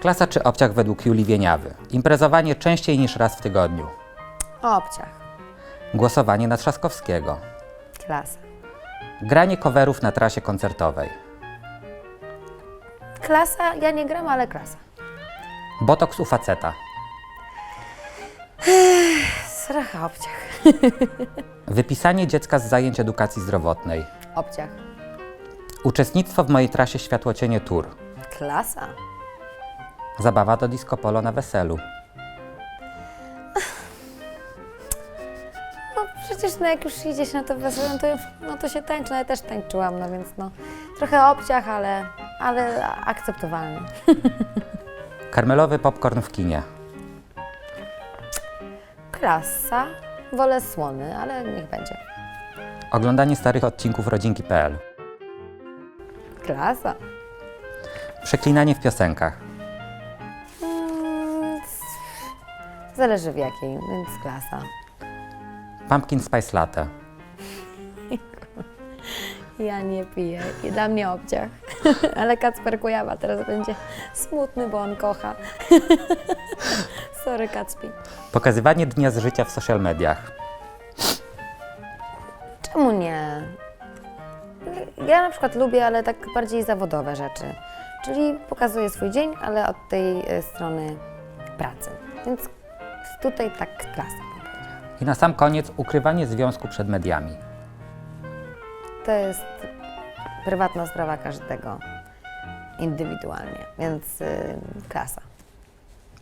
Klasa czy obciach według Julii Wieniawy. Imprezowanie częściej niż raz w tygodniu. Obciach. Głosowanie na Trzaskowskiego. Klasa. Granie coverów na trasie koncertowej. Klasa, ja nie gram, ale klasa. Botoks u faceta. Sracha obciach. Wypisanie dziecka z zajęć edukacji zdrowotnej. Obciach. Uczestnictwo w mojej trasie Światłocienie Tour. Klasa. Zabawa do disco polo na weselu. No przecież no, jak już idzie się na to wesele, no to, no to się tańczy. No ja też tańczyłam, no więc no trochę obciach, ale, ale akceptowalny. Karmelowy popcorn w kinie. Klasa. Wolę słony, ale niech będzie. Oglądanie starych odcinków rodzinki.pl. Klasa. Przeklinanie w piosenkach. Zależy w jakiej, więc klasa. Pumpkin Spice Latte. Ja nie piję i dla mnie obciach. Ale Kacper Kujawa teraz będzie smutny, bo on kocha. Sorry, Kacpi. Pokazywanie dnia z życia w social mediach. Czemu nie? Ja na przykład lubię, ale tak bardziej zawodowe rzeczy. Czyli pokazuję swój dzień, ale od tej e, strony pracy. Więc tutaj tak klasa. I na sam koniec ukrywanie związku przed mediami. To jest prywatna sprawa każdego indywidualnie, więc y, klasa.